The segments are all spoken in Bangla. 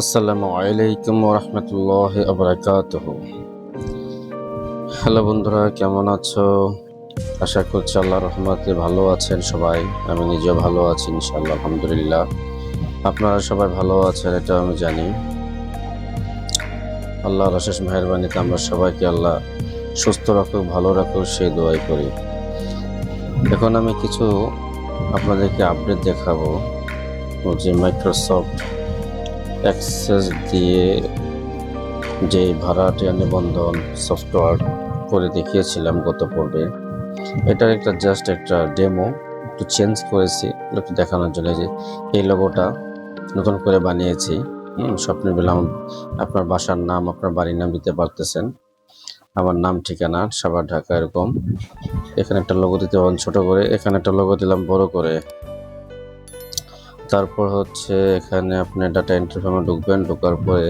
আসসালামু আলাইকুম রহমতুল্লাহ আবরাকাতহ হ্যালো বন্ধুরা, কেমন আছো? আশা করছি আল্লাহ রহমতে ভালো আছেন সবাই। আমি নিজেও ভালো আছি, ইনশাআল্লাহ, আলহামদুলিল্লাহ। আপনারা সবাই ভালো আছেন এটা আমি জানি। আল্লাহর অশেষ মেহরবানিতে আমরা সবাইকে আল্লাহ সুস্থ রাখুক, ভালো রাখুক, সেই দোয়াই করি। এখন আমি কিছু আপনাদেরকে আপডেট দেখাবো যে মাইক্রোসফট অ্যাক্সেস দিয়ে যে ভাড়াটিয়া নিবন্ধন সফটওয়্যার করে দেখিয়েছিলাম গত পর্বে, এটার একটা জাস্ট একটা ডেমো একটু চেঞ্জ করেছি, একটু দেখানোর জন্য যে, এই লোগোটা নতুন করে বানিয়েছি। স্বপ্নের বেলা আপনার বাসার নাম, আপনার বাড়ির নাম দিতে পারতেছেন। আমার নাম, ঠিকানা, সাভার, ঢাকা, এরকম। এখানে একটা লোগো দিতে ছোট করে, এখানে একটা লোগো দিলাম বড় করে। তারপর হচ্ছে এখানে আপনি ডাটা ইন্টারফেমে ঢুকবেন, ঢোকার পরে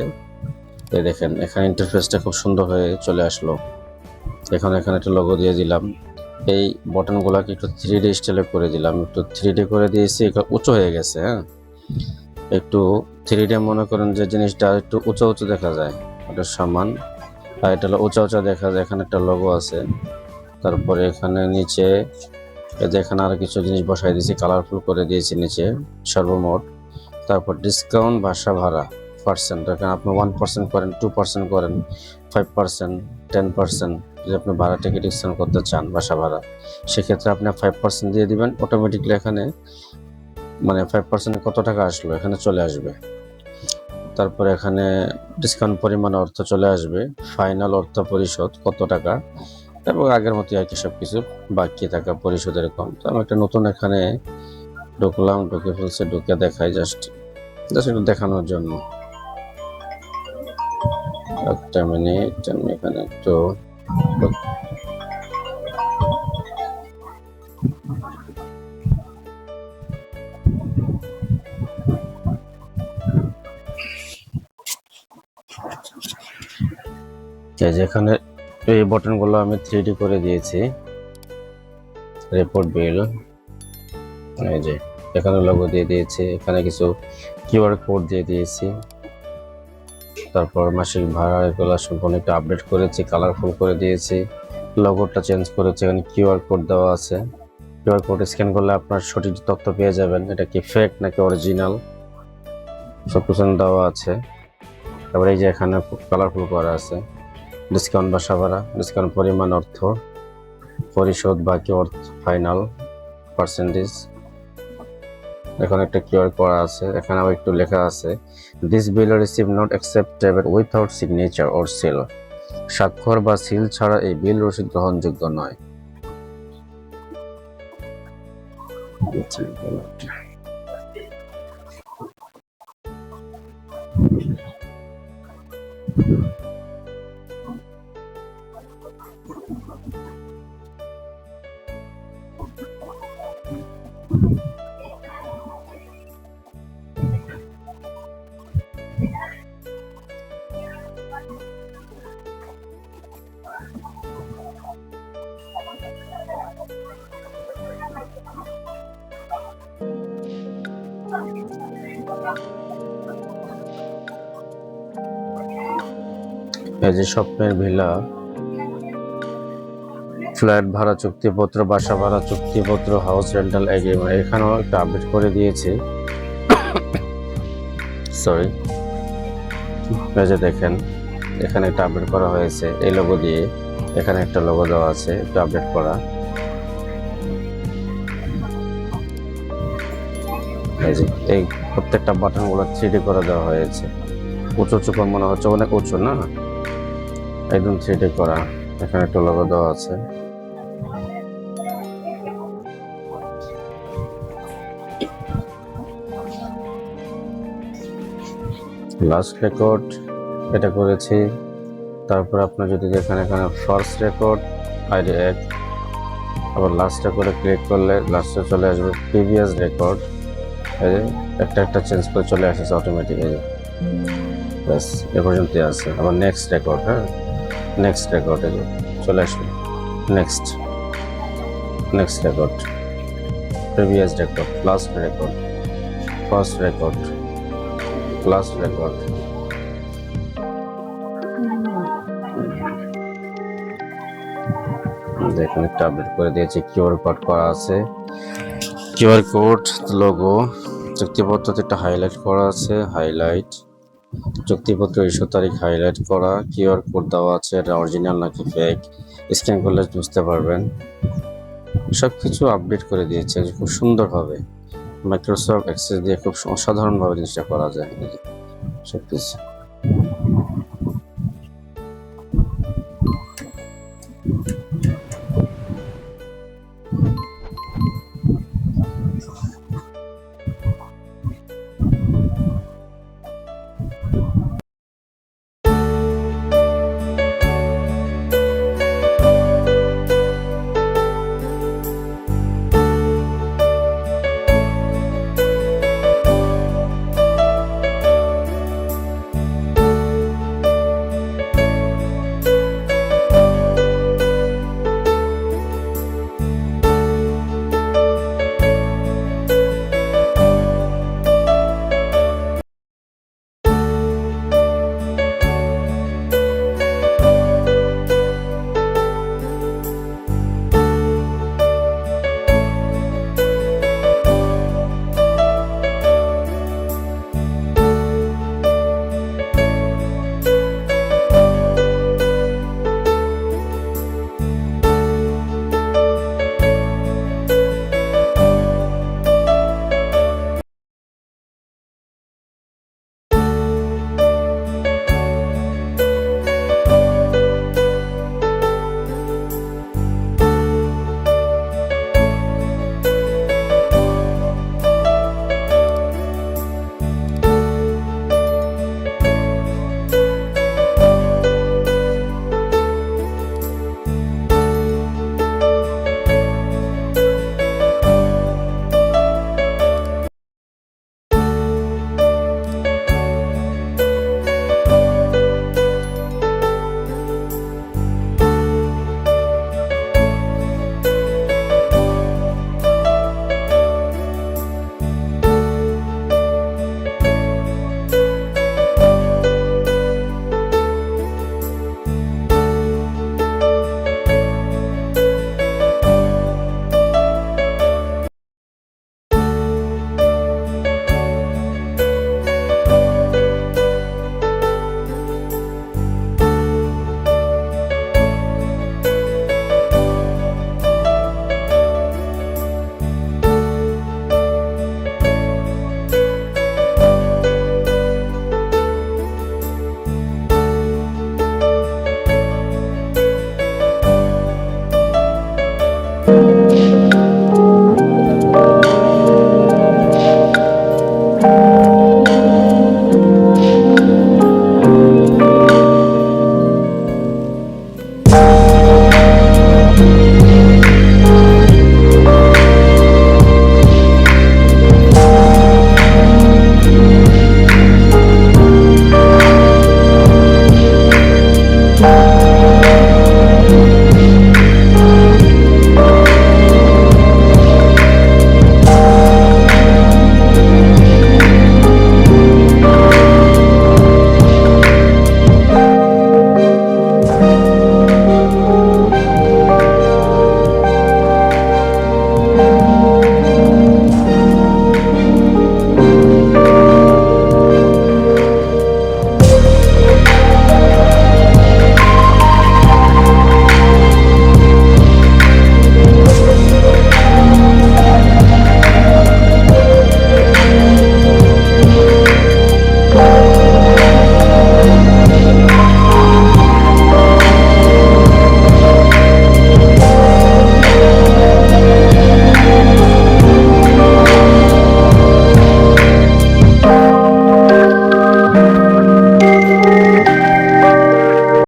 এই দেখেন, এখানে ইন্টারফেসটা খুব সুন্দর হয়ে চলে আসলো। এখন এখানে একটা লোগো দিয়ে দিলাম। এই বটনগুলোকে একটু থ্রি ডি স্টাইলে করে দিলাম। একটু থ্রি ডি করে দিয়েছি, এটা উঁচু হয়ে গেছে হ্যাঁ? একটু থ্রি ডি মনে করেন যে জিনিসটা একটু উঁচু উঁচু দেখা যায় ওটা সামান। আর এটা উঁচা উঁচা দেখা যায়, এখানে একটা লোগো আছে। তারপরে এখানে নিচে এখানে আর কিছু জিনিস বসাই দিয়েছি কালারফুল করে দিয়েছি নিচে, সর্বমোট। তারপর ডিসকাউন্ট বাসা ভাড়া পার্সেন্ট এখানে আপনি ওয়ান পার্সেন্ট করেন টু পার্সেন্ট করেন ফাইভ পার্সেন্ট টেন পার্সেন্ট যদি আপনি ভাড়া টিকিট এক্সটেন্ড করতে চান বাসা ভাড়া, সেক্ষেত্রে আপনি ফাইভ পার্সেন্ট দিয়ে দিবেন অটোমেটিকলি এখানে মানে ফাইভ পার্সেন্ট কত টাকা আসলো, এখানে চলে আসবে। তারপরে এখানে ডিসকাউন্ট পরিমাণ অর্থ চলে আসবে ফাইনাল অর্থ পরিশোধ কত টাকা এবং আগের মতোই আর কি সব কিছু বাকি থাকা পরিশোধের কম। তো আমি একটা নতুন এখানে ঢুকলাম, ঢুকে ফেলছে, ঢুকে দেখাই জাস্ট জাস্ট একটু দেখানোর জন্য। একটা মিনিট আমি এখানে একটু যেখানে এই বটনগুলো আমি থ্রি করে দিয়েছি। রিপোর্ট বিল এই যে, এখানে লোগো দিয়ে দিয়েছি, এখানে কিছু কিউআর কোড দিয়ে দিয়েছি। তারপর মাসিক ভাড়া, এগুলো সম্পূর্ণ একটু আপডেট করেছি কালারফুল করে দিয়েছি। লোগোটা চেঞ্জ করেছি, এখানে কিউআর কোড দেওয়া আছে। কিউআর কোড স্ক্যান করলে আপনার সঠিক তথ্য পেয়ে যাবেন। এটা কি ফেক নাকি অরিজিনাল সব কিছু দেওয়া আছে। তারপরে এই যে এখানে কালারফুল করা আছে। ডিসকাউন্ট বাসা ভাড়া ডিসকাউন্ট পরিমাণ অর্থ, পরিশোধ বাকি অর্থ, ফাইনাল পার্সেন্টেজ। এখানে একটা কিউআর করা আছে, এখানে আবার একটু লেখা আছে this bill receive not acceptable without signature or seal স্বাক্ষর বা সিল ছাড়া এই বিল রসিদ গ্রহণযোগ্য নয়। এই যে স্বপ্নের ভিলা, ফ্ল্যাট ভাড়া, চুক্তিপত্র, বাসা ভাড়া, চুক্তিপত্র, হাউস রেন্টাল এগ্রিমেন্ট এখানেও একটা আপডেট করে দিয়েছি। সরি এই দেখেন, এখানে একটা আপডেট করা হয়েছে, এই লোগো দিয়ে। এখানে একটা লোগো দেওয়া আছে, একটু আপডেট করা। এই প্রত্যেকটা বাটনগুলো থ্রি করে দেওয়া হয়েছে। উঁচু উঁচু করে মনে হচ্ছে অনেক উঁচু, না? একদম থ্রি করা। এখানে একটা লোগো দেওয়া আছে। লাস্ট রেকর্ড এটা করেছি। তারপর আপনার যদি দেখেন এখানে ফার্স্ট রেকর্ড আইডি এক আবার লাস্টে করে ক্লিক করলে লাস্টে চলে আসবে প্রিভিয়াস রেকর্ড একটা একটা চেঞ্জ করে চলে আসছে অটোমেটিক ব্যাস, এ পর্যন্তই আছে। আবার নেক্সট রেকর্ড হ্যাঁ? নেক্সট রেকর্ড চলে আসবে। Next next record previous record last record first record plus record দেখুন, একটা আপডেট করে দিয়েছে। কিউআর কোড করা আছে। কিউআর কোড লোগো চুক্তিপত্রতে হাইলাইট করা আছে হাইলাইট চুক্তিপত্র ইস্যু তারিখ হাইলাইট করা কিউআর কোড দেওয়া আছে, এটা অরিজিনাল নাকি ফেক স্ক্যান করলে বুঝতে পারবেন। সব কিছু আপডেট করে দিয়েছে খুব সুন্দরভাবে। মাইক্রোসফট অ্যাক্সেস দিয়ে খুব অসাধারণভাবে জিনিসটা করা যায়। সব কিছু